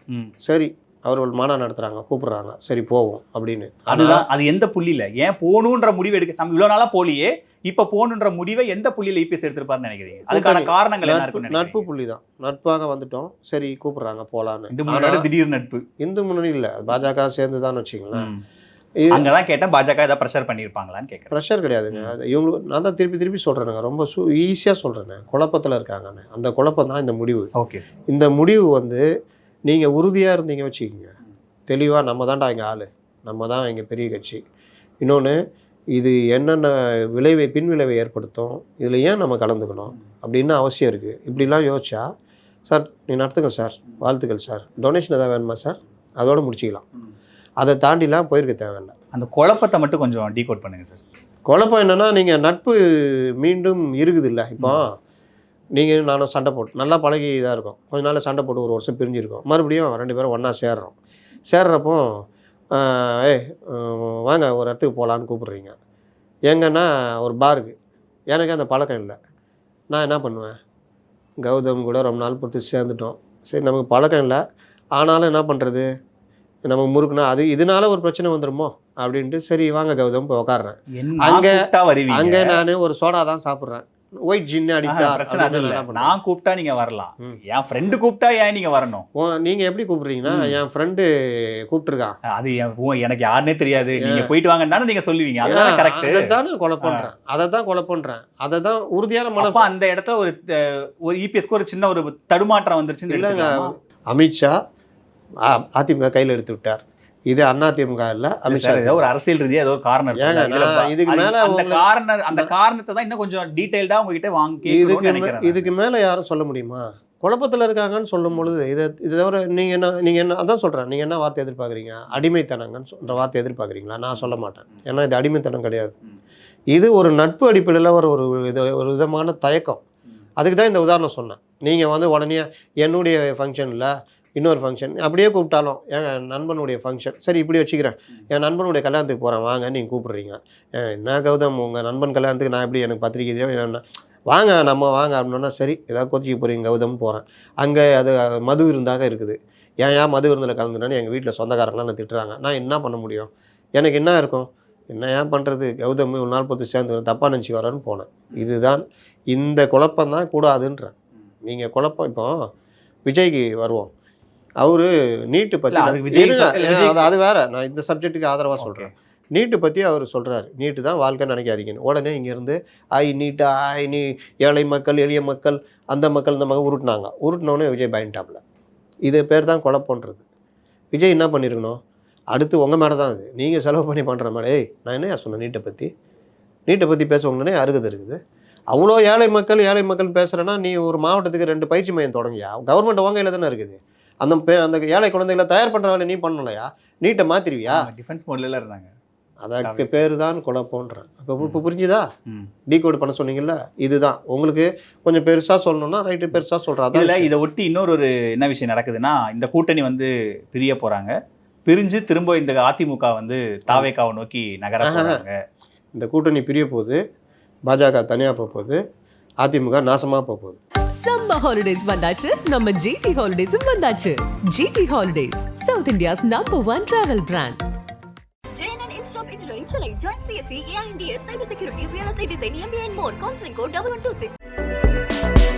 சரி அவர்கள் மாநாடு நடத்துறாங்க கூப்பிடுறாங்க. சரி போவோம் அப்படின்னு. அதுதான் அது எந்த புள்ளியில? ஏன் போகணுன்ற முடிவு எடுக்க நம்ம இவ்வளவு நாளா போலியே இப்ப போகணுன்ற முடிவை எந்த புள்ளியில இபிஎஸ் எடுத்திருப்பாருன்னு நினைக்கிறீங்க? அதுக்கான. காரணங்கள் என்ன நட்பு? புள்ளி தான் நட்பாக வந்துட்டோம். சரி கூப்பிடுறாங்க போலான்னு. இந்த முன்னாடி திடீர் நட்பு. இந்து முன்னணி இல்ல. பாஜக சேர்ந்து தான் வச்சுங்களேன் அங்கதான் கேட்டேன் பாஜக ஏதாவது ப்ரெஷர் பண்ணிருப்பாங்களான்னு கேட்கறேன் ப்ரெஷர் கிடையாதுங்க. அது இவங்களுக்கு நான் தான் திருப்பி திருப்பி சொல்றேனுங்க. ரொம்ப சு ஈஸியாக சொல்றேனே குழப்பத்துல இருக்காங்கன்னு. அந்த குழப்பம் தான் இந்த முடிவு. ஓகே இந்த முடிவு வந்து நீங்க உறுதியா இருந்தீங்க வச்சுக்கோங்க. தெளிவா நம்ம தான்டா இங்க ஆளு. நம்ம தான் இங்க பெரிய கட்சி. இன்னொன்று இது என்னென்ன விளைவை பின்விளைவை ஏற்படுத்தும் இதில் ஏன் நம்ம கலந்துக்கணும் அப்படின்னு அவசியம் இருக்குது இப்படிலாம் யோசிச்சா சார் நீ நடத்துங்க சார். வாழ்த்துக்கள் சார். டொனேஷன் எதாவது வேணுமா சார்? அதோட முடிச்சிக்கலாம். அதை தாண்டிலாம் போயிருக்க தேவையில்லை. அந்த குழப்பத்தை மட்டும் கொஞ்சம் டீகோட் பண்ணுங்க சார். குழப்பம் என்னன்னா நீங்கள் நட்பு மீண்டும் இருக்குது இல்லை இப்போ நீங்கள் நானும் சண்டை போட்டு நல்லா பழகி இதாக இருக்கும். கொஞ்ச நாள் சண்டை போட்டு ஒரு வருஷம் பிரிஞ்சிருக்கோம். மறுபடியும் ரெண்டு பேரும் ஒன்றா சேர்றோம். சேர்றப்போ ஏய் வாங்க ஒரு இடத்துக்கு போகலான்னு கூப்பிடுறீங்க. எங்கன்னா ஒரு பாருக்கு எனக்கு அந்த பழக்கம் இல்லை. நான் என்ன பண்ணுவேன்? கௌதம் கூட ரொம்ப நாள் பொறுத்து சேர்ந்துட்டோம். சரி நமக்கு பழக்கம் இல்லை. ஆனாலும் என்ன பண்ணுறது நமக்கு முறுக்குனா அது இதனால ஒரு பிரச்சனை வந்துருமோ? அப்படின்ட்டு சரி வாங்க கௌதம் இப்போ உட்காடுறேன் என்ன அங்க- அங்கே நான் ஒரு சோடா தான் சாப்பிட்றேன். ஒயிட் ஜின்னு ஆஹா, அடித்தார் பிரச்சனை அது இல்ல. நான் கூப்பிட்டா நீங்க வரலாம். என் ஃப்ரெண்டு கூப்பிட்டா ஏன் நீங்க வரணும்? ஓ நீங்கள் எப்படி கூப்பிடுறீங்கன்னா. என் ஃப்ரெண்டு கூப்பிட்டுருக்கான் அது என் எனக்கு யாருனே தெரியாது. நீங்க போயிட்டு வாங்கன்னு நீங்க சொல்லுவீங்க. அதுதான் கரெக்ட் அதை தான் கொலை பண்ணுறேன் அதை தான் கொலை பண்ணுறேன் அதை தான் உறுதியான மன அப்ப அந்த இடத்துல ஒரு ஒரு இபிஎஸ்க்கு ஒரு சின்ன ஒரு தடுமாற்றம் வந்துருச்சுன்னு இல்லைங்க? அமித்ஷா அதிமுக கையில் எடுத்து விட்டார். இது அதிமுக இல்லை அமித்ஷா ஏதோ ஒரு அரசியல் ரீதியா ஏதோ ஒரு காரணம் ஏங்க, இதுக்கு மேல அந்த காரணம் அந்த காரணத்தை தான் இன்னும் கொஞ்சம் டீடைல்டா உங்ககிட்ட வாங்க இதுக்கு இதுக்கு மேலே யாரும் சொல்ல முடியுமா? குழப்பத்தில் இருக்காங்கன்னு சொல்லும் பொழுது இதை இதை தவிர நீங்கள் என்ன நீங்கள் என்ன அதான் சொல்கிறேன் நீங்கள் என்ன வார்த்தை எதிர்பார்க்குறீங்க? அடிமைத்தனங்கன்னு சொல்கிற வார்த்தை எதிர்பார்க்குறீங்களா? நான் சொல்ல மாட்டேன். ஏன்னா இது அடிமைத்தனம் கிடையாது. இது ஒரு நட்பு அடிப்படையில் ஒரு ஒரு இது ஒரு விதமான தயக்கம். அதுக்கு தான் இந்த உதாரணம் சொன்னேன். நீங்கள் வந்து உடனே என்னுடைய ஃபங்க்ஷனில் இன்னொரு ஃபங்க்ஷன் அப்படியே கூப்பிட்டாலும் என் நண்பனுடைய ஃபங்க்ஷன் சரி இப்படி வச்சுக்கிறேன். என் நண்பனுடைய கல்யாணத்துக்கு போகிறேன் வாங்க நீங்கள் கூப்பிடுறீங்க. "ஏன், என்ன கௌதம் உங்கள் நண்பன் கல்யாணத்துக்கு நான் எப்படி எனக்கு பத்திரிக்கை என்ன? வாங்க நம்ம வாங்க அப்படின்னா சரி ஏதாவது கொச்சிக்கு போகிறீங்க கௌதம் போகிறேன் அங்கே அது மது விருந்தாக இருக்குது. ஏன் ஏன் மது விருந்தில் கலந்துனான்னு எங்கள் வீட்டில் சொந்தக்காரங்களாம் என்ன திட்டுறாங்க. நான் என்ன பண்ண முடியும்? எனக்கு என்ன இருக்கும்? என்ன ஏன் பண்ணுறது கௌதம் ஒரு நாள் பொறுத்து சேர்ந்து தப்பாக நினச்சி வரேன்னு போனேன். இதுதான் இந்த குழப்பம் தான் கூடாதுன்றேன். நீங்கள் குழப்பம் இப்போ விஜய்க்கு வருவோம். அவரு நீட்டு பற்றி அது வேற. நான் இந்த சப்ஜெக்ட்டுக்கு ஆதரவாக. சொல்கிறேன் நீட்டு பற்றி அவர் சொல்கிறார் நீட்டு தான் வாழ்க்கை நினைக்காதீங்கன்னு. உடனே இங்கேருந்து ஐ நீட்டா ஐ நீ ஏழை மக்கள் எளிய மக்கள் அந்த மக்கள் இந்த மக்கள் உருட்டினாங்க. உருட்டினோடனே விஜய் பயன்டாப்ல இது பேர் தான் குழப்பன்றது விஜய் என்ன பண்ணியிருக்கணும் அடுத்து உங்கள் மேலே தான் அது நீங்கள் செலவு பண்ணி பண்ணுற மாதிரி. ஏய் நான் என்ன சொன்னேன் நீட்டை பற்றி நீட்டை பற்றி பேசுவாங்கன்னே அருகது இருக்குது. அவ்வளோ ஏழை மக்கள் ஏழை மக்கள் பேசுகிறேன்னா நீ ஒரு மாவட்டத்துக்கு ரெண்டு பயிற்சி மையம் தொடங்கியா? கவர்மெண்ட் உங்க கையில் தானே இருக்குது. அந்த பே அந்த ஏழை குழந்தைகளை தயார் பண்ணுற வேலை நீ பண்ணலையா? நீட்டை மாற்றிருவியா டிஃபென்ஸ் மோட்ல இருந்தாங்க. அதற்கு பேர் தான் குழப்பம்ன்றேன் இப்போ இப்போ புரிஞ்சுதா. டீகோட் பண்ண சொன்னீங்கல்ல இதுதான். உங்களுக்கு கொஞ்சம் பெருசாக சொல்லணும்னா ரைட்டு பெருசாக இதுல அதான் இதை ஒட்டி இன்னொரு ஒரு என்ன விஷயம் நடக்குதுன்னா இந்த கூட்டணி வந்து பிரிய போறாங்க. பிரிஞ்சு திரும்ப இந்த அதிமுக வந்து தாவேக்காவை நோக்கி நகர இந்த கூட்டணி பிரிய போகுது பாஜக தனியாக போக போகுது அதிமுக நாசமாக போக போகுது சம்மர் ஹாலிடேஸ் வந்தாச்சு நம்ம ஜிடி ஹாலிடேஸும் வந்தாச்சு GT holidays south India's number one travel brand JNN Institute of Engineering, Chennai. Join CSE, AINDS, Cybersecurity, Real Estate Design, MBA and more. Counseling code 1126.